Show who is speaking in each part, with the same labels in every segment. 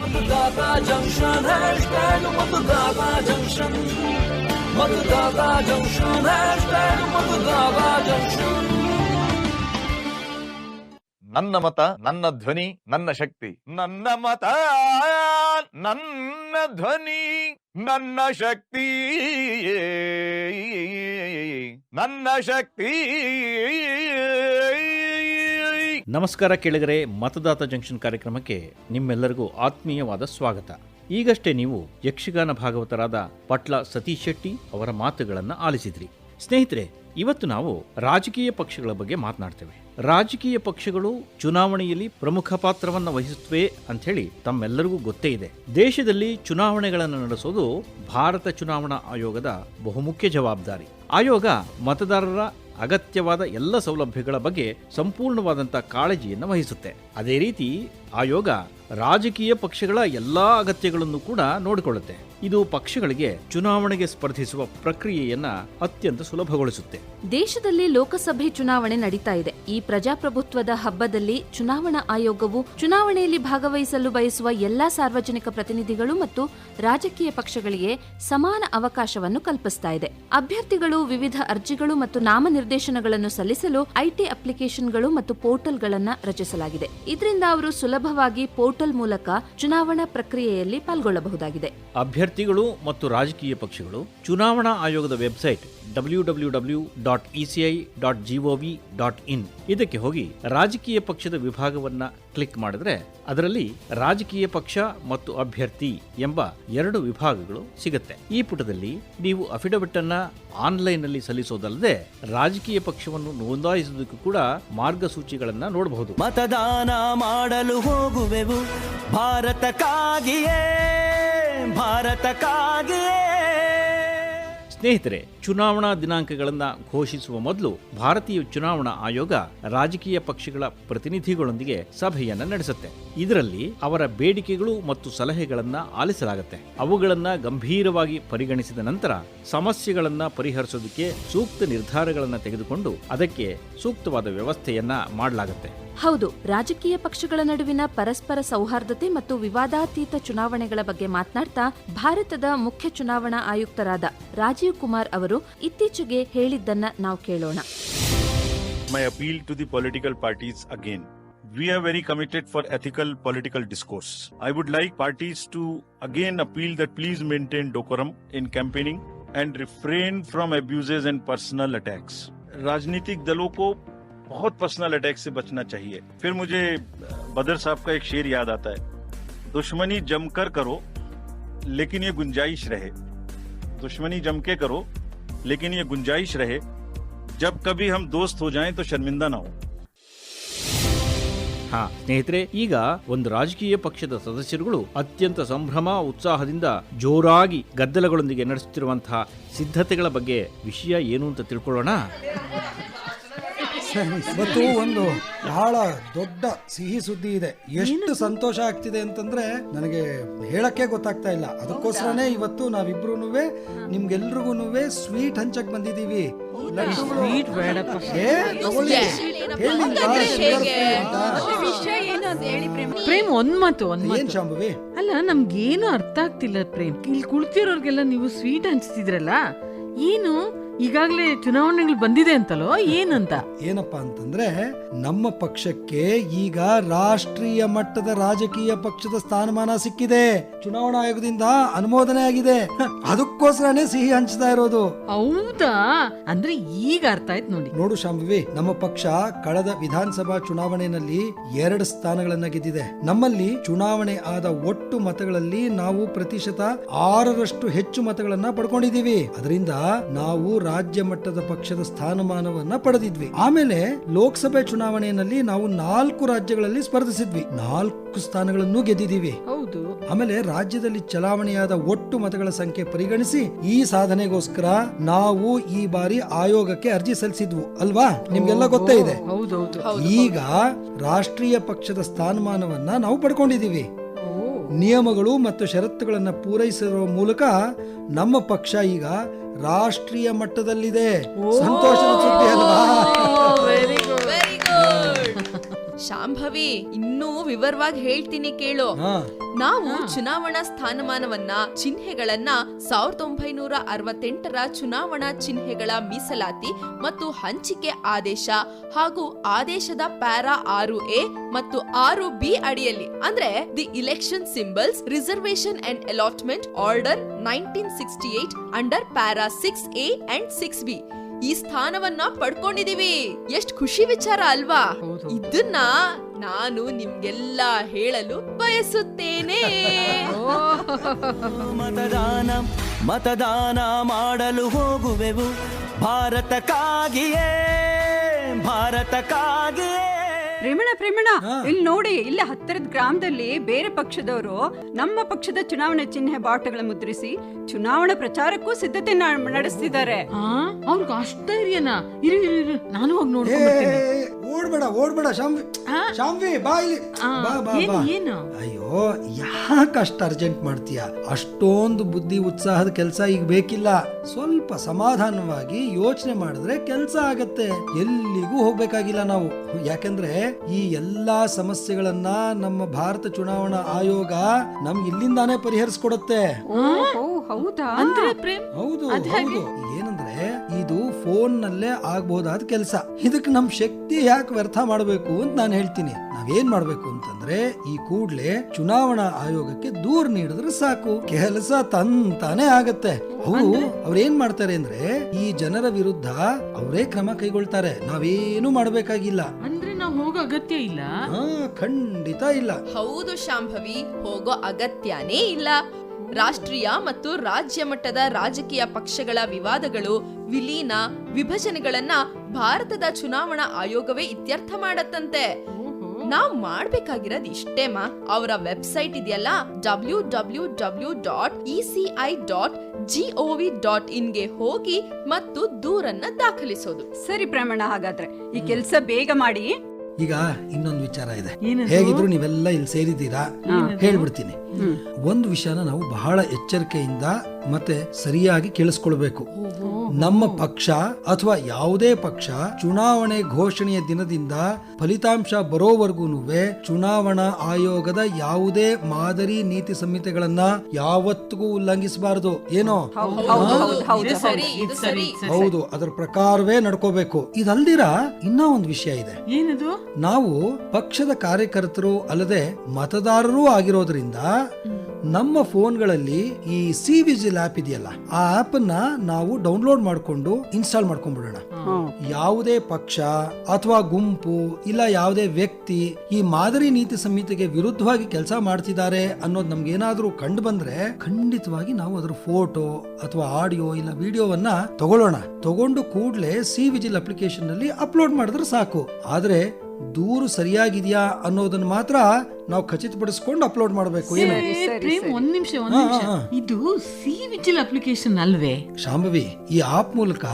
Speaker 1: ಮತದಾತ junction hashtag ಮತದಾತ junction ಮತದಾತ junction hashtag ಮತದಾತ ಜಂಕ್ಷನ್
Speaker 2: ನನ್ನ ಮತ, ನನ್ನ ಧ್ವನಿ, ನನ್ನ ಶಕ್ತಿ. ನನ್ನ ಮತ, ನನ್ನ ಧ್ವನಿ, ನನ್ನ ಶಕ್ತಿ. ನನ್ನ ಶಕ್ತಿ.
Speaker 3: ನಮಸ್ಕಾರ ಕೆಳಗರೆ ಮತದಾತ ಜಂಕ್ಷನ್ ಕಾರ್ಯಕ್ರಮಕ್ಕೆ ನಿಮ್ಮೆಲ್ಲರಿಗೂ ಆತ್ಮೀಯವಾದ ಸ್ವಾಗತ. ಈಗಷ್ಟೇ ನೀವು ಯಕ್ಷಗಾನ ಭಾಗವತರಾದ ಪಟ್ಲ ಸತೀಶ್ ಶೆಟ್ಟಿ ಅವರ ಮಾತುಗಳನ್ನು ಆಲಿಸಿದ್ರಿ. ಸ್ನೇಹಿತರೆ, ಇವತ್ತು ನಾವು ರಾಜಕೀಯ ಪಕ್ಷಗಳ ಬಗ್ಗೆ ಮಾತನಾಡ್ತೇವೆ. ರಾಜಕೀಯ ಪಕ್ಷಗಳು ಚುನಾವಣೆಯಲ್ಲಿ ಪ್ರಮುಖ ಪಾತ್ರವನ್ನು ವಹಿಸುತ್ತವೆ ಹೇಳಿ ತಮ್ಮೆಲ್ಲರಿಗೂ ಗೊತ್ತೇ ಇದೆ. ದೇಶದಲ್ಲಿ ಚುನಾವಣೆಗಳನ್ನು ನಡೆಸೋದು ಭಾರತ ಚುನಾವಣಾ ಆಯೋಗದ ಬಹುಮುಖ್ಯ ಜವಾಬ್ದಾರಿ. ಆಯೋಗ ಮತದಾರರ ಅಗತ್ಯವಾದ ಎಲ್ಲ ಸೌಲಭ್ಯಗಳ ಬಗ್ಗೆ ಸಂಪೂರ್ಣವಾದಂಥ ಕಾಳಜಿಯನ್ನು ವಹಿಸುತ್ತೆ. ಅದೇ ರೀತಿ ಆಯೋಗ ರಾಜಕೀಯ ಪಕ್ಷಗಳ ಎಲ್ಲಾ ಅಗತ್ಯಗಳನ್ನು ಕೂಡ ನೋಡಿಕೊಳ್ಳುತ್ತೆ. ಇದು ಪಕ್ಷಗಳಿಗೆ ಚುನಾವಣೆಗೆ ಸ್ಪರ್ಧಿಸುವ ಪ್ರಕ್ರಿಯೆಯನ್ನ ಅತ್ಯಂತ ಸುಲಭಗೊಳಿಸುತ್ತೆ.
Speaker 4: ದೇಶದಲ್ಲಿ ಲೋಕಸಭೆ ಚುನಾವಣೆ ನಡೀತಾ ಇದೆ. ಈ ಪ್ರಜಾಪ್ರಭುತ್ವದ ಹಬ್ಬದಲ್ಲಿ ಚುನಾವಣಾ ಆಯೋಗವು ಚುನಾವಣೆಯಲ್ಲಿ ಭಾಗವಹಿಸಲು ಬಯಸುವ ಎಲ್ಲಾ ಸಾರ್ವಜನಿಕ ಪ್ರತಿನಿಧಿಗಳು ಮತ್ತು ರಾಜಕೀಯ ಪಕ್ಷಗಳಿಗೆ ಸಮಾನ ಅವಕಾಶವನ್ನು ಕಲ್ಪಿಸ್ತಾ ಇದೆ. ಅಭ್ಯರ್ಥಿಗಳು ವಿವಿಧ ಅರ್ಜಿಗಳು ಮತ್ತು ನಾಮನಿರ್ದೇಶನಗಳನ್ನು ಸಲ್ಲಿಸಲು ಐಟಿ ಅಪ್ಲಿಕೇಶನ್ಗಳು ಮತ್ತು ಪೋರ್ಟಲ್ಗಳನ್ನು ರಚಿಸಲಾಗಿದೆ. ಇದರಿಂದ ಅವರು ಸುಲಭವಾಗಿ ಪೋರ್ಟಲ್ ಮೂಲಕ ಚುನಾವಣಾ ಪ್ರಕ್ರಿಯೆಯಲ್ಲಿ ಪಾಲ್ಗೊಳ್ಳಬಹುದಾಗಿದೆ.
Speaker 3: ಅಭ್ಯರ್ಥಿಗಳು ಮತ್ತು ರಾಜಕೀಯ ಪಕ್ಷಗಳು ಚುನಾವಣಾ ಆಯೋಗದ website W W W dot ECI dot GOV dot in ಇದಕ್ಕೆ ಹೋಗಿ ರಾಜಕೀಯ ಪಕ್ಷದ ವಿಭಾಗವನ್ನ ಕ್ಲಿಕ್ ಮಾಡಿದ್ರೆ ಅದರಲ್ಲಿ ರಾಜಕೀಯ ಪಕ್ಷ ಮತ್ತು ಅಭ್ಯರ್ಥಿ ಎಂಬ ಎರಡು ವಿಭಾಗಗಳು ಸಿಗುತ್ತೆ. ಈ ಪುಟದಲ್ಲಿ ನೀವು ಅಫಿಡವಿಟ್ ಅನ್ನ ಆನ್ಲೈನ್ನಲ್ಲಿ ಸಲ್ಲಿಸೋದಲ್ಲದೆ ರಾಜಕೀಯ ಪಕ್ಷವನ್ನು ನೋಂದಾಯಿಸುವುದಕ್ಕೂ ಕೂಡ ಮಾರ್ಗಸೂಚಿಗಳನ್ನ ನೋಡಬಹುದು.
Speaker 1: ಮತದಾನ ಮಾಡಲು ಹೋಗುವೆವು. ಭಾರತಕ್ಕಾಗಿಯೇ ಭಾರತಕ್ಕಾಗಿಯೇ.
Speaker 3: ಸ್ನೇಹಿತರೆ, ಚುನಾವಣಾ ದಿನಾಂಕಗಳನ್ನು ಘೋಷಿಸುವ ಮೊದಲು ಭಾರತೀಯ ಚುನಾವಣಾ ಆಯೋಗ ರಾಜಕೀಯ ಪಕ್ಷಗಳ ಪ್ರತಿನಿಧಿಗಳೊಂದಿಗೆ ಸಭೆಯನ್ನು ನಡೆಸುತ್ತೆ. ಇದರಲ್ಲಿ ಅವರ ಬೇಡಿಕೆಗಳು ಮತ್ತು ಸಲಹೆಗಳನ್ನು ಆಲಿಸಲಾಗುತ್ತೆ. ಅವುಗಳನ್ನು ಗಂಭೀರವಾಗಿ ಪರಿಗಣಿಸಿದ ನಂತರ ಸಮಸ್ಯೆಗಳನ್ನು ಪರಿಹರಿಸೋದಕ್ಕೆ ಸೂಕ್ತ ನಿರ್ಧಾರಗಳನ್ನು ತೆಗೆದುಕೊಂಡು ಅದಕ್ಕೆ ಸೂಕ್ತವಾದ ವ್ಯವಸ್ಥೆಯನ್ನ ಮಾಡಲಾಗುತ್ತೆ.
Speaker 4: ಹೌದು ರಾಜಕೀಯ ಪಕ್ಷಗಳ ನಡುವಿನ ಪರಸ್ಪರ ಸೌಹಾರ್ದತೆ ಮತ್ತು ವಿವಾದಾತೀತ ಚುನಾವಣೆಗಳ ಬಗ್ಗೆ ಮಾತನಾಡ್ತಾ ಭಾರತದ ಮುಖ್ಯ ಚುನಾವಣಾ ಆಯುಕ್ತರಾದ ರಾಜೀವ್ ಕುಮಾರ್ ಅವರು ಇತ್ತೀಚೆಗೆ ಹೇಳಿದ್ದನ್ನ ನಾವು ಕೇಳೋಣ
Speaker 5: my appeal to the political parties again. We are very committed for ethical political discourse. I would like parties to again appeal that please maintain decorum in campaigning and refrain from abuses and personal attacks. राजनीतिक दलों को बहुत personal attack से बचना चाहिए फिर मुझे बदर साहब का एक शेर याद आता है दुश्मनी जमकर करो लेकिन ये गुंजाइश रहे दुश्मनी जम के करो लेकिन ये गुंजाइश रहे जब कभी हम दोस्त हो जाएं तो शर्मिंदा ना हो
Speaker 3: ಹಾ ಸ್ನೇಹಿತರೆ ಈಗ ಒಂದು ರಾಜಕೀಯ ಪಕ್ಷದ ಸದಸ್ಯರುಗಳು ಅತ್ಯಂತ ಸಂಭ್ರಮ ಉತ್ಸಾಹದಿಂದ ಜೋರಾಗಿ ಗದ್ದಲಗಳೊಂದಿಗೆ ನಡೆಸುತ್ತಿರುವಂತಹ ಸಿದ್ಧತೆಗಳ ಬಗ್ಗೆ ವಿಷಯ ಏನು ಅಂತ ತಿಳ್ಕೊಳ್ಳೋಣ
Speaker 6: ಇವತ್ತು ಒಂದು ಬಹಳ ದೊಡ್ಡ ಸಿಹಿ ಸುದ್ದಿ ಇದೆ. ಎಷ್ಟು ಸಂತೋಷ ಆಗ್ತಿದೆ ಅಂತಂದ್ರೆ ನನಗೆ ಹೇಳಕ್ಕೆ ಗೊತ್ತಾಗ್ತಾ ಇಲ್ಲ. ಅದಕ್ಕೋಸ್ಕರನೇ ಇವತ್ತು ನಾವಿಬ್ರು ನಿಮ್ಗೆಲ್ರಿಗೂ ಸ್ವೀಟ್ ಹಂಚಕ್ ಬಂದಿದೀವಿ?
Speaker 7: ಪ್ರೇಮ್. ಒಂದ್ ಮಾತು ಒಂದ್
Speaker 6: ಏನ್
Speaker 7: ಮಾತು.
Speaker 6: ಶಾಂಭವಿ?
Speaker 7: ಅಲ್ಲ ನಮ್ಗೇನು ಅರ್ಥ ಆಗ್ತಿಲ್ಲ ಪ್ರೇಮ್. ಇಲ್ಲಿ ಕುಳಿತಿರೋರ್ಗೆಲ್ಲ ನೀವು ಸ್ವೀಟ್ ಹಂಚ್ತಿದ್ರಲ್ಲ? ಏನು? ಈಗಾಗ್ಲೇ ಚುನಾವಣೆಗಳು ಬಂದಿದೆ ಅಂತಲೋ ಏನಂತ?
Speaker 6: ಏನಪ್ಪ ಅಂತಂದ್ರೆ ನಮ್ಮ ಪಕ್ಷಕ್ಕೆ ಈಗ ರಾಷ್ಟ್ರೀಯ ಮಟ್ಟದ ರಾಜಕೀಯ ಪಕ್ಷದ ಸ್ಥಾನಮಾನ ಸಿಕ್ಕಿದೆ. ಚುನಾವಣಾ ಆಯೋಗದಿಂದ ಅನುಮೋದನೆ ಆಗಿದೆ. ಅದಕ್ಕೋಸ್ಕರನೇ ಸಿಹಿ ಹಂಚ್ತಾ ಇರೋದು.
Speaker 7: ಹೌದಾ? ಅಂದ್ರೆ ಈಗ ಅರ್ಥ ಆಯ್ತು ನೋಡಿ.
Speaker 6: ನೋಡು ಶಾಂಭವಿ ನಮ್ಮ ಪಕ್ಷ ಕಳೆದ ವಿಧಾನಸಭಾ ಚುನಾವಣೆಯಲ್ಲಿ ಎರಡು ಸ್ಥಾನಗಳನ್ನ ಗೆದ್ದಿದೆ ನಮ್ಮಲ್ಲಿ ಚುನಾವಣೆ ಆದ ಒಟ್ಟು ಮತಗಳಲ್ಲಿ ನಾವು ಪ್ರತಿಶತ ಆರರಷ್ಟು ಹೆಚ್ಚು ಮತಗಳನ್ನ ಪಡ್ಕೊಂಡಿದೀವಿ ಅದರಿಂದ ನಾವು ರಾಜ್ಯ ಮಟ್ಟದ ಪಕ್ಷದ ಸ್ಥಾನಮಾನವನ್ನ ಪಡೆದಿದ್ವಿ. ಆಮೇಲೆ ಲೋಕಸಭೆ ಚುನಾವಣೆಯಲ್ಲಿ ನಾವು ನಾಲ್ಕು ರಾಜ್ಯಗಳಲ್ಲಿ ಸ್ಪರ್ಧಿಸಿದ್ವಿ. ನಾಲ್ಕು ಸ್ಥಾನಗಳನ್ನು ಗೆದ್ದಿದ್ದೀವಿ.
Speaker 7: ಹೌದು.
Speaker 6: ಆಮೇಲೆ ರಾಜ್ಯದಲ್ಲಿ ಚಲಾವಣೆಯಾದ ಒಟ್ಟು ಮತಗಳ ಸಂಖ್ಯೆ ಪರಿಗಣಿಸಿ ಈ ಸಾಧನೆಗೋಸ್ಕರ ನಾವು ಈ ಬಾರಿ ಆಯೋಗಕ್ಕೆ ಅರ್ಜಿ ಸಲ್ಲಿಸಿದ್ವು. ಅಲ್ವಾ? ನಿಮ್ಗೆಲ್ಲ ಗೊತ್ತೇ ಇದೆ. ಈಗ ರಾಷ್ಟ್ರೀಯ ಪಕ್ಷದ ಸ್ಥಾನಮಾನವನ್ನ ನಾವು ಪಡ್ಕೊಂಡಿದೀವಿ ನಿಯಮಗಳು ಮತ್ತು ಷರತ್ತುಗಳನ್ನು ಪೂರೈಸಿರುವ ಮೂಲಕ ನಮ್ಮ ಪಕ್ಷ ಈಗ ರಾಷ್ಟ್ರೀಯ ಮಟ್ಟದಲ್ಲಿದೆ. ಸಂತೋಷದ ಸುದ್ದಿ ಅಲ್ವಾ?
Speaker 8: ಶಾಂಭವಿ ಇನ್ನೂ ವಿವರವಾಗಿ ಹೇಳ್ತೀನಿ ಕೇಳು. ನಾವು ಚುನಾವಣಾ ಸ್ಥಾನಮಾನವನ್ನ ಚಿಹ್ನೆಗಳನ್ನ ಸಾವಿರದ ಒಂಬೈನೂರ ಅರವತ್ತೆಂಟರ ಚುನಾವಣಾ ಚಿಹ್ನೆಗಳ ಮೀಸಲಾತಿ ಮತ್ತು ಹಂಚಿಕೆ ಆದೇಶ ಹಾಗೂ ಆದೇಶದ ಪ್ಯಾರಾ ಆರು ಎ ಮತ್ತು ಆರು ಬಿ ಅಡಿಯಲ್ಲಿ ಅಂದ್ರೆ the election symbols reservation and allotment order nineteen sixty eight under para six A and six B. ಈ ಸ್ಥಾನವನ್ನ ಪಡ್ಕೊಂಡಿದೀವಿ. ಎಷ್ಟ್ ಖುಷಿ ವಿಚಾರ ಅಲ್ವಾ. ಇದನ್ನ ನಾನು ನಿಮ್ಗೆಲ್ಲ ಹೇಳಲು ಬಯಸುತ್ತೇನೆ.
Speaker 1: ಮತದಾನ ಮತದಾನ ಮಾಡಲು ಹೋಗುವೆವು. ಭಾರತಕ್ಕಾಗಿಯೇ ಭಾರತಕ್ಕಾಗಿಯೇ.
Speaker 9: ಪ್ರೇಮಣ ಪ್ರೇಮಣ ಇಲ್ಲಿ ನೋಡಿ ಇಲ್ಲೇ ಹತ್ತಿರದ ಗ್ರಾಮದಲ್ಲಿ ಬೇರೆ ಪಕ್ಷದವರು ನಮ್ಮ ಪಕ್ಷದ ಚುನಾವಣಾ ಚಿಹ್ನೆ ಬಾವುಟಗಳ ಮುದ್ರಿಸಿ ಚುನಾವಣಾ ಪ್ರಚಾರಕ್ಕೂ ಸಿದ್ಧತೆ ನಡೆಸಿದ್ದಾರೆ ನಡೆಸ್ತಿದ್ದಾರೆ.
Speaker 7: ಆ ಅವ್ರಿಗೆ ಅಷ್ಟೈರ್ಯನ ಇರು ಇರು ಇರು. ನಾನು ಹೋಗಿ
Speaker 6: ಓಡ್ಬೇಡ ಓಡ್ಬೇಡ ಶಾಂವಿ? ಶಾಂವಿ ಬಾ ಇಲ್ಲಿ. ಬಾ ಬಾ
Speaker 7: ಏನು?
Speaker 6: ಅಯ್ಯೋ ಯಾಕೆ ಅಷ್ಟು ಅರ್ಜೆಂಟ್ ಮಾಡ್ತೀಯ? ಅಷ್ಟೊಂದು ಬುದ್ಧಿ ಉತ್ಸಾಹದ ಕೆಲಸ ಈಗ ಬೇಕಿಲ್ಲ. ಸ್ವಲ್ಪ ಸಮಾಧಾನವಾಗಿ ಯೋಚನೆ ಮಾಡಿದ್ರೆ ಕೆಲಸ ಆಗತ್ತೆ. ಎಲ್ಲಿಗೂ ಹೋಗ್ಬೇಕಾಗಿಲ್ಲ ನಾವು. ಯಾಕಂದ್ರೆ ಈ ಎಲ್ಲಾ ಸಮಸ್ಯೆಗಳನ್ನ ನಮ್ಮ ಭಾರತ ಚುನಾವಣಾ ಆಯೋಗ ನಮ್ ಇಲ್ಲಿಂದಾನೇ ಪರಿಹರಿಸ್ಕೊಡತ್ತೆ.
Speaker 9: ಹೌದಾ?
Speaker 7: ಅಂದ್ರೆ ಪ್ರೇಮ್
Speaker 6: ಹೌದು ಏನಂದ್ರೆ ಇದು ಫೋನ್ ನಲ್ಲೇ ಆಗ್ಬಹುದಾದ ಕೆಲಸ. ಇದಕ್ಕೆ ನಮ್ ಶಕ್ತಿ ಯಾಕೆ ವ್ಯರ್ಥ ಮಾಡಬೇಕು ಅಂತ ನಾನು ಹೇಳ್ತೀನಿ. ನಾವೇನ್ ಮಾಡ್ಬೇಕು ಅಂತಂದ್ರೆ ಈ ಕೂಡ್ಲೆ ಚುನಾವಣಾ ಆಯೋಗಕ್ಕೆ ದೂರ್ ನೀಡಿದ್ರೆ ಸಾಕು. ಕೆಲಸ ತಂತಾನೆ ಆಗತ್ತೆ. ಅವರು ಅವ್ರೇನ್ ಮಾಡ್ತಾರೆ ಅಂದ್ರೆ ಈ ಜನರ ವಿರುದ್ಧ ಅವರೇ ಕ್ರಮ ಕೈಗೊಳ್ತಾರೆ. ನಾವೇನು ಮಾಡ್ಬೇಕಾಗಿಲ್ಲ.
Speaker 7: ಹೋಗೋ ಅಗತ್ಯ ಇಲ್ಲ?
Speaker 6: ಹಾ ಖಂಡಿತ ಇಲ್ಲ.
Speaker 8: ಹೌದು ಶಾಂಭವಿ ಹೋಗೋ ಅಗತ್ಯನೇ ಇಲ್ಲ. ರಾಷ್ಟ್ರೀಯ ಮತ್ತು ರಾಜ್ಯ ಮಟ್ಟದ ರಾಜಕೀಯ ಪಕ್ಷಗಳ ವಿವಾದಗಳು ವಿಲೀನ ವಿಭಜನೆಗಳನ್ನ ಭಾರತದ ಚುನಾವಣಾ ಆಯೋಗವೇ ಇತ್ಯರ್ಥ ಮಾಡತ್ತಂತೆ. ನಾವ್ ಮಾಡ್ಬೇಕಾಗಿರೋದ್ ಇಷ್ಟೇಮಾ ಅವರ ವೆಬ್ಸೈಟ್ ಇದೆಯಲ್ಲ W W W dot E C I dot G O V dot ಇನ್ಗೆ ಹೋಗಿ ಮತ್ತು ದೂರನ್ನ ದಾಖಲಿಸೋದು.
Speaker 9: ಸರಿ ಪ್ರಮಾಣ ಹಾಗಾದ್ರೆ ಈ ಕೆಲಸ ಬೇಗ ಮಾಡಿ.
Speaker 6: ಈಗ ಇನ್ನೊಂದು ವಿಚಾರ ಇದೆ? ಹೇಗಿದ್ರು ನೀವೆಲ್ಲ ಇಲ್ಲಿ ಸೇರಿದ್ದೀರಾ? ಹೇಳ್ಬಿಡ್ತೀನಿ. ಒಂದು ವಿಷಯನ ನಾವು ಬಹಳ ಎಚ್ಚರಿಕೆಯಿಂದ ಮತ್ತೆ ಸರಿಯಾಗಿ ಕೇಳಿಸ್ಕೊಳ್ಬೇಕು. ನಮ್ಮ ಪಕ್ಷ ಅಥವಾ ಯಾವುದೇ ಪಕ್ಷ ಚುನಾವಣೆ ಘೋಷಣೆಯ ದಿನದಿಂದ ಫಲಿತಾಂಶ ಬರೋವರೆಗೂ ಚುನಾವಣಾ ಆಯೋಗದ ಯಾವುದೇ ಮಾದರಿ ನೀತಿ ಸಂಹಿತೆಗಳನ್ನ ಯಾವತ್ತಿಗೂ ಉಲ್ಲಂಘಿಸಬಾರದು. ಏನೋ?
Speaker 9: ಹೌದು ಹೌದು ಹೌದು ಹೌದು
Speaker 8: ಇದು ಸರಿ ಇದು ಸರಿ
Speaker 6: ಹೌದು ಅದರ ಪ್ರಕಾರವೇ ನಡ್ಕೋಬೇಕು. ಇದಲ್ದಿರ ಇನ್ನೂ ಒಂದು ವಿಷಯ ಇದೆ. ನಾವು ಪಕ್ಷದ ಕಾರ್ಯಕರ್ತರು ಅಲ್ಲದೆ ಮತದಾರರೂ ಆಗಿರೋದ್ರಿಂದ ನಮ್ಮ ಫೋನ್ಗಳಲ್ಲಿ ಈ ಸಿ ವಿಜಿಲ್ ಆಪ್ ಇದೆಯಲ್ಲ ಆ ಆಪ್ ಅನ್ನ ನಾವು ಡೌನ್ಲೋಡ್ ಮಾಡಿಕೊಂಡು ಇನ್ಸ್ಟಾಲ್ ಮಾಡ್ಕೊಂಡ್ಬಿಡೋಣ. ಯಾವುದೇ ಪಕ್ಷ ಅಥವಾ ಗುಂಪು ಇಲ್ಲ ಯಾವುದೇ ವ್ಯಕ್ತಿ ಈ ಮಾದರಿ ನೀತಿ ಸಂಹಿತೆಗೆ ವಿರುದ್ಧವಾಗಿ ಕೆಲಸ ಮಾಡ್ತಿದ್ದಾರೆ ಅನ್ನೋದು ನಮ್ಗೆ ಏನಾದ್ರೂ ಕಂಡು ಬಂದ್ರೆ ಖಂಡಿತವಾಗಿ ನಾವು ಅದರ ಫೋಟೋ ಅಥವಾ ಆಡಿಯೋ ಇಲ್ಲ ವಿಡಿಯೋವನ್ನ ತಗೊಳ್ಳೋಣ. ತಗೊಂಡು ಕೂಡಲೇ ಸಿ ವಿಜಿಲ್ ಅಪ್ಲಿಕೇಶನ್ ಅಲ್ಲಿ ಅಪ್ಲೋಡ್ ಮಾಡಿದ್ರೆ ಸಾಕು. ಆದ್ರೆ ದೂರು ಸರಿಯಾಗಿದೆಯಾ ಅನ್ನೋದನ್ನ ಮಾತ್ರ ನಾವು ಖಚಿತಪಡಿಸ್ಕೊಂಡು ಅಪ್ಲೋಡ್ ಮಾಡಬೇಕು ಏನು.
Speaker 7: ಒಂದ್ ನಿಮಿಷ ಒಂದ್ ನಿಮಿಷ. ಇದು ಸಿ ವಿಜಿಲ್ ಅಪ್ಲಿಕೇಶನ್ ಅಲ್ವೇ
Speaker 6: ಶಾಂಭವಿ ಈ ಆಪ್ ಮೂಲಕ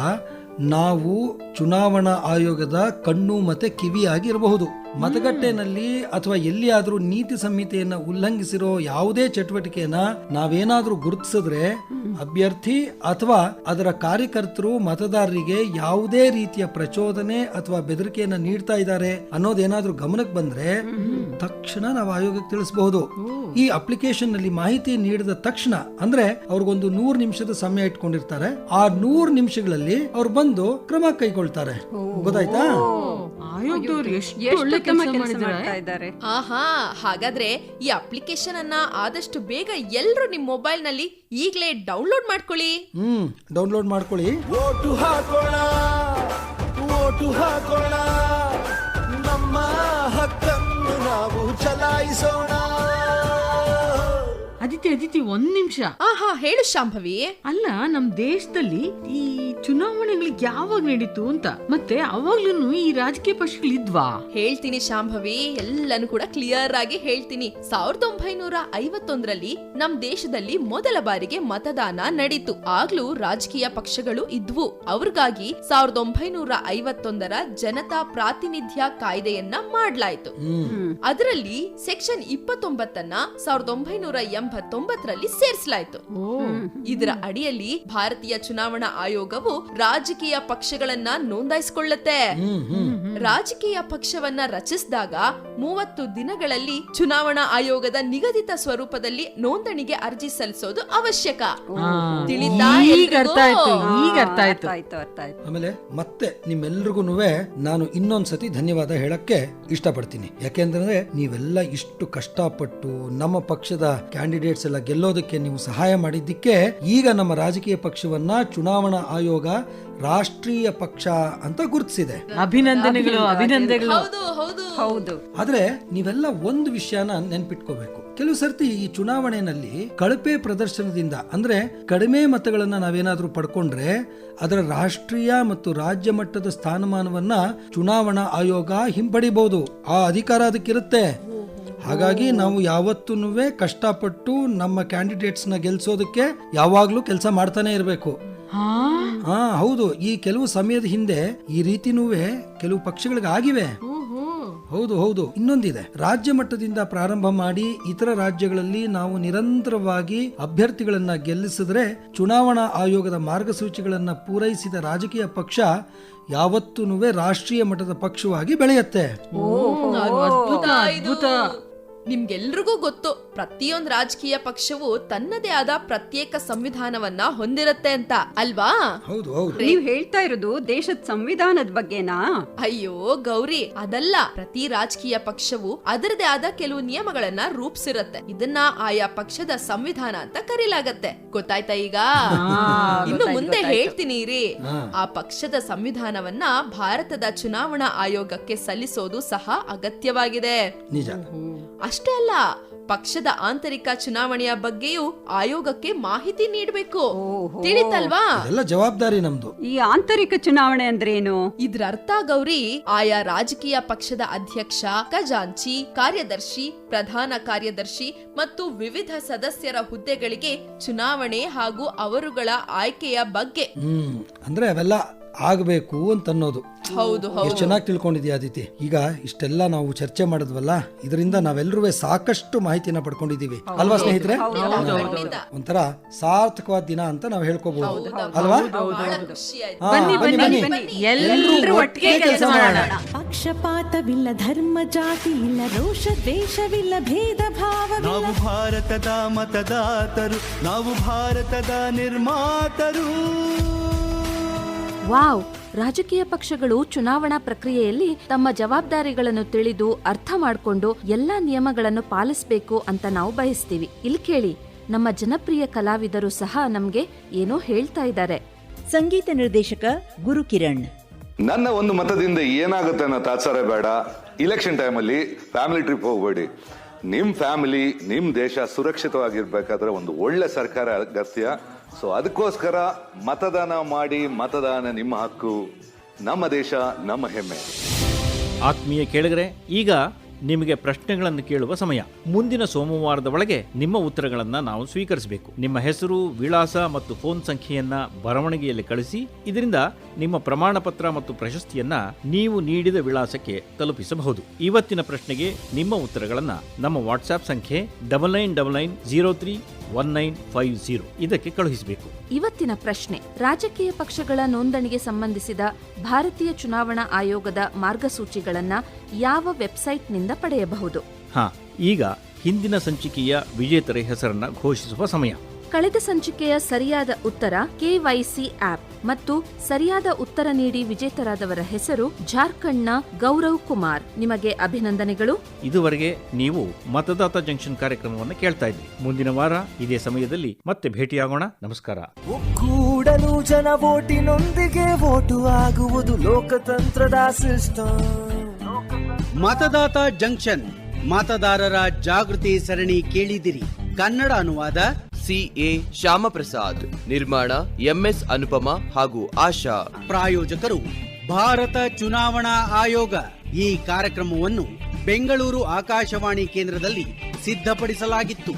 Speaker 6: ನಾವು ಚುನಾವಣಾ ಆಯೋಗದ ಕಣ್ಣು ಮತ್ತೆ ಕಿವಿ ಇರಬಹುದು ಮತಗಟ್ಟೆನಲ್ಲಿ ಅಥವಾ ಎಲ್ಲಿಯಾದ್ರೂ ನೀತಿ ಸಂಹಿತೆಯನ್ನ ಉಲ್ಲಂಘಿಸಿರೋ ಯಾವುದೇ ಚಟುವಟಿಕೆಯನ್ನ ನಾವೇನಾದ್ರೂ ಗುರುತಿಸಿದ್ರೆ ಅಭ್ಯರ್ಥಿ ಅಥವಾ ಅದರ ಕಾರ್ಯಕರ್ತರು ಮತದಾರರಿಗೆ ಯಾವುದೇ ರೀತಿಯ ಪ್ರಚೋದನೆ ಅಥವಾ ಬೆದರಿಕೆಯನ್ನ ನೀಡ್ತಾ ಇದ್ದಾರೆ ಅನ್ನೋದೇನಾದ್ರೂ ಗಮನಕ್ಕೆ ಬಂದ್ರೆ ತಕ್ಷಣ ನಾವು ಆಯೋಗಕ್ಕೆ ತಿಳಿಸಬಹುದು. ಈ ಅಪ್ಲಿಕೇಶನ್ನಲ್ಲಿ ಮಾಹಿತಿ ನೀಡಿದ ತಕ್ಷಣ ಅಂದ್ರೆ ಅವ್ರಿಗೊಂದು ನೂರು ನಿಮಿಷದ ಸಮಯ ಇಟ್ಕೊಂಡಿರ್ತಾರೆ. ಆ ನೂರು ನಿಮಿಷಗಳಲ್ಲಿ ಅವ್ರು ಬಂದು ಕ್ರಮ ಕೈಗೊಳ್ತಾರೆ. ಗೊತ್ತಾಯ್ತಾ?
Speaker 7: ಆಯೋಗದವ್ರು ಎಷ್ಟು
Speaker 9: ಉತ್ತಮ
Speaker 7: ಕೆಲಸ
Speaker 9: ಕೆಲಸ ಮಾಡ್ತಾ ಇದ್ದಾರೆ.
Speaker 8: ಆಹಾ ಹಾಗಾದ್ರೆ ಈ ಅಪ್ಲಿಕೇಶನ್ ಅನ್ನ ಆದಷ್ಟು ಬೇಗ ಎಲ್ರು ನಿಮ್ ಮೊಬೈಲ್ನಲ್ಲಿ ಈಗ್ಲೇ ಡೌನ್ಲೋಡ್ ಮಾಡ್ಕೊಳ್ಳಿ.
Speaker 6: ಹ್ಮ್ ಡೌನ್ಲೋಡ್ ಮಾಡ್ಕೊಳ್ಳಿ.
Speaker 1: ಓಟು ಹಾಕೋಣ ಓಟು ಹಾಕೋಣ ನಮ್ಮ ಹಕ್ಕನ್ನು ನಾವು ಚಲಾಯಿಸೋಣ.
Speaker 7: ಅದಿತಿ ಅದಿತಿ ಒಂದ್ ನಿಮಿಷ.
Speaker 8: ಆಹಾ ಹೇಳು ಶಾಂಭವಿ.
Speaker 7: ಅಲ್ಲ ನಮ್ ದೇಶದಲ್ಲಿ ಈ ಚುನಾವಣೆಗಳಿಗೆ ಯಾವಾಗ ನಡೀತು ಅಂತ? ಮತ್ತೆ ಅವಾಗ್ಲೂ ಈ ರಾಜಕೀಯ ಪಕ್ಷಗಳು ಇದ್ವಾ
Speaker 8: ಹೇಳ್ತೀನಿ ಶಾಂಭವಿ ಎಲ್ಲಾನು ಕೂಡ ಕ್ಲಿಯರ್ ಆಗಿ ಹೇಳ್ತೀನಿ. ಸಾವಿರದ ಒಂಬೈನೂರ ಐವತ್ತೊಂದರಲ್ಲಿ ನಮ್ ದೇಶದಲ್ಲಿ ಮೊದಲ ಬಾರಿಗೆ ಮತದಾನ ನಡೀತು. ಆಗ್ಲೂ ರಾಜಕೀಯ ಪಕ್ಷಗಳು ಇದ್ವು. ಅವ್ರಿಗಾಗಿ ಸಾವಿರದ ಒಂಬೈನೂರ ಐವತ್ತೊಂದರ ಜನತಾ ಪ್ರಾತಿನಿಧ್ಯ ಕಾಯ್ದೆಯನ್ನ ಮಾಡ್ಲಾಯ್ತು. ಅದರಲ್ಲಿ ಸೆಕ್ಷನ್ ಇಪ್ಪತ್ತೊಂಬತ್ತನ್ನ ಸಾವಿರದ ಒಂಬೈನೂರ ಎಂಬತ್ತೊಂಬತ್ತರಲ್ಲಿ ಸೇರಿಸಲಾಯಿತು. ಇದರ ಅಡಿಯಲ್ಲಿ ಭಾರತೀಯ ಚುನಾವಣಾ ಆಯೋಗವು ರಾಜಕೀಯ ಪಕ್ಷಗಳನ್ನ ನೋಂದಾಯಿಸಿಕೊಳ್ಳುತ್ತೆ. ರಾಜಕೀಯ ಪಕ್ಷವನ್ನ ರಚಿಸಿದಾಗ ಮೂವತ್ತು ದಿನಗಳಲ್ಲಿ ಚುನಾವಣಾ ಆಯೋಗದ ನಿಗದಿತ ಸ್ವರೂಪದಲ್ಲಿ ನೋಂದಣಿಗೆ ಅರ್ಜಿ ಸಲ್ಲಿಸೋದು ಅವಶ್ಯಕ. ತಿಳಿತಾ
Speaker 7: ಈಗ ಅರ್ಥ ಆಯ್ತು
Speaker 8: ಎಲ್ರಿಗೂ?
Speaker 7: ಅರ್ಥ ಆಯ್ತು.
Speaker 9: ಆಯ್ತು ಅರ್ಥ ಆಯ್ತು.
Speaker 6: ಆಮೇಲೆ ಮತ್ತೆ ನಿಮ್ಮೆಲ್ರಿಗೂ ನಾನು ಇನ್ನೊಂದ್ಸತಿ ಧನ್ಯವಾದ ಹೇಳಕ್ಕೆ ಇಷ್ಟಪಡ್ತೀನಿ. ಯಾಕೆಂದ್ರೆ ನೀವೆಲ್ಲ ಇಷ್ಟು ಕಷ್ಟಪಟ್ಟು ನಮ್ಮ ಪಕ್ಷದ ಕ್ಯಾಂಡಿಡೇಟ್ಸ್ ಎಲ್ಲ ಗೆಲ್ಲೋದಕ್ಕೆ ನೀವು ಸಹಾಯ ಮಾಡಿದ್ದಕ್ಕೆ ಈಗ ನಮ್ಮ ರಾಜಕೀಯ ಪಕ್ಷವನ್ನ ಚುನಾವಣಾ ಆಯೋಗ ರಾಷ್ಟ್ರೀಯ ಪಕ್ಷ ಅಂತ ಗುರುತಿಸಿದೆ.
Speaker 7: ಅಭಿನಂದನೆಗಳು ಅಭಿನಂದನೆಗಳು.
Speaker 8: ಹೌದು ಹೌದು.
Speaker 9: ಹೌದು.
Speaker 6: ಆದ್ರೆ ನೀವೆಲ್ಲ ಒಂದು ವಿಷಯನ ನೆನ್ಪಿಟ್ಕೋಬೇಕು. ಕೆಲವು ಸರ್ತಿ ಈ ಚುನಾವಣೆಯಲ್ಲಿ ಕಳಪೆ ಪ್ರದರ್ಶನದಿಂದ ಅಂದ್ರೆ ಕಡಿಮೆ ಮತಗಳನ್ನ ನಾವೇನಾದ್ರೂ ಪಡ್ಕೊಂಡ್ರೆ ಅದರ ರಾಷ್ಟ್ರೀಯ ಮತ್ತು ರಾಜ್ಯ ಮಟ್ಟದ ಸ್ಥಾನಮಾನವನ್ನ ಚುನಾವಣಾ ಆಯೋಗ ಹಿಂಪಡಿಬಹುದು. ಆ ಅಧಿಕಾರ ಅದಕ್ಕಿರುತ್ತೆ. ಹಾಗಾಗಿ ನಾವು ಯಾವತ್ತೂ ಕಷ್ಟಪಟ್ಟು ನಮ್ಮ ಕ್ಯಾಂಡಿಡೇಟ್ಸ್ನ ಗೆಲ್ಸೋದಕ್ಕೆ ಯಾವಾಗ್ಲೂ ಕೆಲಸ ಮಾಡ್ತಾನೆ ಇರಬೇಕು.
Speaker 7: ಹಾ?
Speaker 6: ಹೌದು. ಈ ಕೆಲವು ಸಮಯದ ಹಿಂದೆ ಈ ರೀತಿನೂ ಕೆಲವು ಪಕ್ಷಗಳಿಗೆ ಆಗಿವೆ ಹೌದು ಹೌದು. ಇನ್ನೊಂದಿದೆ. ರಾಜ್ಯ ಮಟ್ಟದಿಂದ ಪ್ರಾರಂಭ ಮಾಡಿ ಇತರ ರಾಜ್ಯಗಳಲ್ಲಿ ನಾವು ನಿರಂತರವಾಗಿ ಅಭ್ಯರ್ಥಿಗಳನ್ನ ಗೆಲ್ಲಿಸಿದ್ರೆ ಚುನಾವಣಾ ಆಯೋಗದ ಮಾರ್ಗಸೂಚಿಗಳನ್ನ ಪೂರೈಸಿದ ರಾಜಕೀಯ ಪಕ್ಷ ಯಾವತ್ತೂ ರಾಷ್ಟ್ರೀಯ ಮಟ್ಟದ ಪಕ್ಷವಾಗಿ ಬೆಳೆಯುತ್ತೆ.
Speaker 8: ನಿಮ್ಗೆಲ್ರಿಗೂ ಗೊತ್ತು ಪ್ರತಿಯೊಂದು ರಾಜಕೀಯ ಪಕ್ಷವು ತನ್ನದೇ ಆದ ಪ್ರತ್ಯೇಕ ಸಂವಿಧಾನವನ್ನ ಹೊಂದಿರುತ್ತೆ ಅಂತ ಅಲ್ವಾ?
Speaker 6: ಹೌದು ಹೌದು.
Speaker 9: ನೀವ್ ಹೇಳ್ತಾ ಇರೋದು ದೇಶದ ಸಂವಿಧಾನದ ಬಗ್ಗೆನಾ?
Speaker 8: ಅಯ್ಯೋ ಗೌರಿ ಅದಲ್ಲ. ಪ್ರತಿ ರಾಜಕೀಯ ಪಕ್ಷವು ಅದರದೇ ಆದ ಕೆಲವು ನಿಯಮಗಳನ್ನ ರೂಪಿಸಿರತ್ತೆ. ಇದನ್ನ ಆಯಾ ಪಕ್ಷದ ಸಂವಿಧಾನ ಅಂತ ಕರೀಲಾಗತ್ತೆ. ಗೊತ್ತಾಯ್ತಾ ಈಗ? ಇನ್ನು ಮುಂದೆ ಹೇಳ್ತೀನಿ ರೀ ಆ ಪಕ್ಷದ ಸಂವಿಧಾನವನ್ನ ಭಾರತದ ಚುನಾವಣಾ ಆಯೋಗಕ್ಕೆ ಸಲ್ಲಿಸೋದು ಸಹ ಅಗತ್ಯವಾಗಿದೆ.
Speaker 6: ನಿಜ.
Speaker 8: ಅಷ್ಟೇ ಅಲ್ಲ ಪಕ್ಷದ ಆಂತರಿಕ ಚುನಾವಣೆಯ ಬಗ್ಗೆಯೂ ಆಯೋಗಕ್ಕೆ ಮಾಹಿತಿ ನೀಡಬೇಕು. ತಿಳಿತಲ್ವಾ?
Speaker 6: ಅದೆಲ್ಲ ಜವಾಬ್ದಾರಿ ನಮ್ದು.
Speaker 9: ಈ ಆಂತರಿಕ ಚುನಾವಣೆ ಅಂದ್ರೇನು?
Speaker 8: ಇದ್ರ ಅರ್ಥ ಗೌರಿ ಆಯಾ ರಾಜಕೀಯ ಪಕ್ಷದ ಅಧ್ಯಕ್ಷ ಖಜಾಂಚಿ ಕಾರ್ಯದರ್ಶಿ ಪ್ರಧಾನ ಕಾರ್ಯದರ್ಶಿ ಮತ್ತು ವಿವಿಧ ಸದಸ್ಯರ ಹುದ್ದೆಗಳಿಗೆ ಚುನಾವಣೆ ಹಾಗೂ ಅವರುಗಳ ಆಯ್ಕೆಯ ಬಗ್ಗೆ.
Speaker 6: ಅಂದ್ರೆ ಅವೆಲ್ಲ ಆಗ್ಬೇಕು ಅಂತ ಅನ್ನೋದು
Speaker 8: ಹೌದು.
Speaker 6: ಎಷ್ಟು ಚೆನ್ನಾಗಿ ತಿಳ್ಕೊಂಡಿದ್ಯಾ ಅದಿತಿ ಈಗ ಇಷ್ಟೆಲ್ಲ ನಾವು ಚರ್ಚೆ ಮಾಡಿದ್ವಲ್ಲ ಇದರಿಂದ ನಾವೆಲ್ಲರೂ ಸಾಕಷ್ಟು ಮಾಹಿತಿನ ಪಡ್ಕೊಂಡಿದೀವಿ ಅಲ್ವಾ ಸ್ನೇಹಿತರೆ. ಒಂಥರ ಸಾರ್ಥಕವಾದ ದಿನ ಅಂತ ನಾವು ಹೇಳ್ಕೋಬಹುದು ಅಲ್ವಾ?
Speaker 8: ಬಹಳ ಖುಷಿ ಆಯ್ತು.
Speaker 7: ಬನ್ನಿ ಬನ್ನಿ
Speaker 6: ಬನ್ನಿ
Speaker 7: ಎಲ್ಲರೂ ಒಟ್ಟಿಗೆ ಕೆಲಸ ಮಾಡೋಣ.
Speaker 10: ಪಕ್ಷಪಾತವಿಲ್ಲ ಧರ್ಮ ಜಾತಿ ಇಲ್ಲ ರೋಷ ದ್ವೇಷವಿಲ್ಲ ಭೇದ ಭಾವ
Speaker 1: ನಾವು ಭಾರತದ ಮತದಾತರು ನಾವು ಭಾರತದ ನಿರ್ಮಾತರು.
Speaker 4: ವಾವ್ ರಾಜಕೀಯ ಪಕ್ಷಗಳು ಚುನಾವಣಾ ಪ್ರಕ್ರಿಯೆಯಲ್ಲಿ ತಮ್ಮ ಜವಾಬ್ದಾರಿಗಳನ್ನು ತಿಳಿದು ಅರ್ಥ ಮಾಡಿಕೊಂಡು ಎಲ್ಲಾ ನಿಯಮಗಳನ್ನು ಪಾಲಿಸಬೇಕು ಅಂತ ನಾವು ಬಯಸ್ತೀವಿ. ಇಲ್ಲಿ ಕೇಳಿ ನಮ್ಮ ಜನಪ್ರಿಯ ಕಲಾವಿದರು ಸಹ ನಮ್ಗೆ ಏನೋ ಹೇಳ್ತಾ ಇದ್ದಾರೆ.
Speaker 10: ಸಂಗೀತ ನಿರ್ದೇಶಕ ಗುರು ಕಿರಣ್.
Speaker 2: ನನ್ನ ಒಂದು ಮತದಿಂದ ಏನಾಗುತ್ತೆ ಅನ್ನೋ ತಾತ್ಸಾರ ಬೇಡ. ಇಲೆಕ್ಷನ್ ಟೈಮಲ್ಲಿ ಫ್ಯಾಮಿಲಿ ಟ್ರಿಪ್ ಹೋಗ್ಬೇಡಿ. ನಿಮ್ಮ ಫ್ಯಾಮಿಲಿ ನಿಮ್ಮ ದೇಶ ಸುರಕ್ಷಿತವಾಗಿರ್ಬೇಕಾದ್ರೆ ಒಂದು ಒಳ್ಳೆ ಸರ್ಕಾರ ಅಗತ್ಯ. ಸೊ ಅದಕ್ಕೋಸ್ಕರ ಮತದಾನ ಮಾಡಿ ಮತದಾನ ನಿಮ್ಮ ಹಕ್ಕು, ನಮ್ಮ ದೇಶ, ನಮ್ಮ ಹೆಮ್ಮೆ.
Speaker 3: ಆತ್ಮೀಯ ಕೇಳಿದರೆ ಈಗ ನಿಮಗೆ ಪ್ರಶ್ನೆಗಳನ್ನು ಕೇಳುವ ಸಮಯ. ಮುಂದಿನ ಸೋಮವಾರದ ಒಳಗೆ ನಿಮ್ಮ ಉತ್ತರಗಳನ್ನು ನಾವು ಸ್ವೀಕರಿಸಬೇಕು. ನಿಮ್ಮ ಹೆಸರು, ವಿಳಾಸ ಮತ್ತು ಫೋನ್ ಸಂಖ್ಯೆಯನ್ನ ಬರವಣಿಗೆಯಲ್ಲಿ ಕಳಿಸಿ, ಇದರಿಂದ ನಿಮ್ಮ ಪ್ರಮಾಣ ಪತ್ರ ಮತ್ತು ಪ್ರಶಸ್ತಿಯನ್ನ ನೀವು ನೀಡಿದ ವಿಳಾಸಕ್ಕೆ ತಲುಪಿಸಬಹುದು. ಇವತ್ತಿನ ಪ್ರಶ್ನೆಗೆ ನಿಮ್ಮ ಉತ್ತರಗಳನ್ನು ನಮ್ಮ ವಾಟ್ಸ್ಆಪ್ ಸಂಖ್ಯೆ double nine double nine zero three one nine five zero ಇದಕ್ಕೆ ಕಳುಹಿಸಬೇಕು
Speaker 4: ಇವತ್ತಿನ ಪ್ರಶ್ನೆ ರಾಜಕೀಯ ಪಕ್ಷಗಳ ನೋಂದಣಿಗೆ ಸಂಬಂಧಿಸಿದ ಭಾರತೀಯ ಚುನಾವಣಾ ಆಯೋಗದ ಮಾರ್ಗಸೂಚಿಗಳನ್ನ ಯಾವ ವೆಬ್ಸೈಟ್ನಿಂದ ಪಡೆಯಬಹುದು
Speaker 3: ಹಾ ಈಗ ಹಿಂದಿನ ಸಂಚಿಕೆಯ ವಿಜೇತರ ಹೆಸರನ್ನ ಘೋಷಿಸುವ ಸಮಯ
Speaker 4: ಕಳೆದ ಸಂಚಿಕೆಯ ಸರಿಯಾದ ಉತ್ತರ ಕೆವೈಸಿ ಆಪ್ ಮತ್ತು ಸರಿಯಾದ ಉತ್ತರ ನೀಡಿ ವಿಜೇತರಾದವರ ಹೆಸರು ಜಾರ್ಖಂಡ್ನ ಗೌರವ್ ಕುಮಾರ್. ನಿಮಗೆ ಅಭಿನಂದನೆಗಳು.
Speaker 3: ಇದುವರೆಗೆ ನೀವು ಮತದಾತ ಜಂಕ್ಷನ್ ಕಾರ್ಯಕ್ರಮವನ್ನು ಕೇಳ್ತಾ ಇದ್ದೀರಿ ಮುಂದಿನ ವಾರ ಇದೇ ಸಮಯದಲ್ಲಿ ಮತ್ತೆ ಭೇಟಿಯಾಗೋಣ. ನಮಸ್ಕಾರ.
Speaker 1: ಕೂಡಲು ಜನ ಓಟಿನೊಂದಿಗೆ ಓಟು ಆಗುವುದು ಲೋಕತಂತ್ರದ ಸಿಸ್ಟಮ್
Speaker 11: ಮತದಾತ ಜಂಕ್ಷನ್ ಮತದಾರರ ಜಾಗೃತಿ ಸರಣಿ ಕೇಳಿದಿರಿ. ಕನ್ನಡ ಅನುವಾದ
Speaker 12: ಸಿ ಎ ಶ್ಯಾಮಪ್ರಸಾದ್ ನಿರ್ಮಾಣ ಎಂಎಸ್ ಅನುಪಮ ಹಾಗೂ ಆಶಾ.
Speaker 11: ಪ್ರಾಯೋಜಕರು ಭಾರತ ಚುನಾವಣಾ ಆಯೋಗ ಈ ಕಾರ್ಯಕ್ರಮವನ್ನು ಬೆಂಗಳೂರು ಆಕಾಶವಾಣಿ ಕೇಂದ್ರದಲ್ಲಿ ಸಿದ್ಧಪಡಿಸಲಾಗಿತ್ತು.